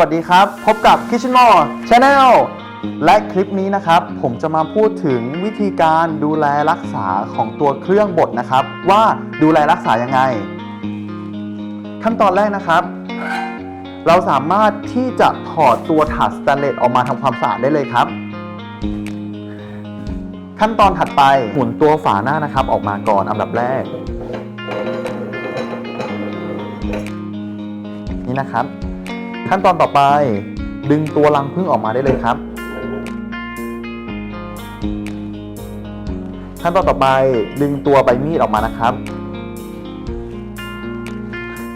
สวัสดีครับ พบกับ Kitchen More Channel และคลิปนี้นะครับ ผมจะมาพูดถึงวิธีการดูแลรักษาของตัวเครื่องบดนะครับ ว่าดูแลรักษายังไง ขั้นตอนแรกนะครับ เราสามารถที่จะถอดตัวถาดสแตนเลสออกมาทำความสะอาดได้เลยครับ ขั้นตอนถัดไปหมุนตัวฝาหน้านะครับ ออกมาก่อนอันดับแรก นี่นะครับ ขั้นตอนต่อไป ดึงตัวรังผึ้งออกมาได้เลยครับ ขั้นตอนต่อไปดึงตัวใบมีดออกมานะครับ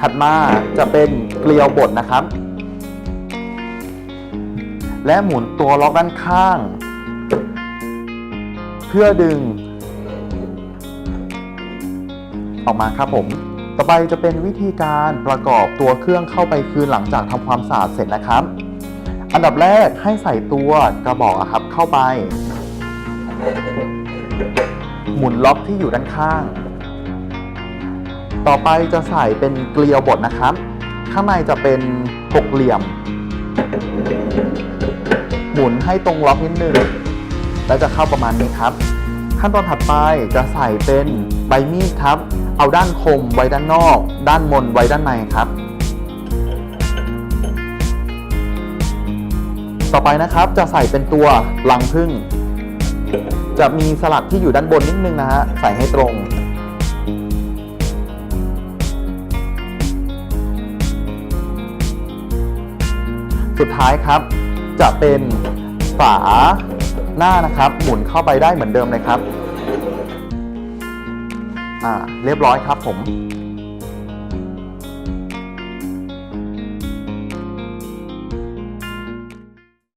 ถัดมาจะเป็นเกลียวบดนะครับ และหมุนตัวล็อกด้านข้าง เพื่อดึง ออกมาครับผม ต่อไปจะเป็นวิธีการประกอบตัวเครื่องเข้าไปคืนหลังจากทำความสะอาดเสร็จนะครับ อันดับแรกให้ใส่ตัวกระบอกอะครับเข้าไป หมุนล็อกที่อยู่ด้านข้าง ต่อไปจะใส่เป็นเกลียวบดนะครับ ข้างในจะเป็นหกเหลี่ยม หมุนให้ตรงล็อกนิดนึง แล้วจะเข้าประมาณนี้ครับ ขั้นตอนถัดไปจะใส่เป็นใบมีดครับ เอาด้านคมไว้ด้านนอก ด้านมนไว้ด้านในครับ ต่อไปนะครับจะใส่เป็นตัวลังพึ่ง จะมีสลักที่อยู่ด้านบนนิดนึงนะฮะใส่ให้ตรงสุดท้ายครับ จะเป็นฝา หน้านะครับ หมุนเข้าไปได้เหมือนเดิมเลยครับ อ่า เรียบร้อยครับผม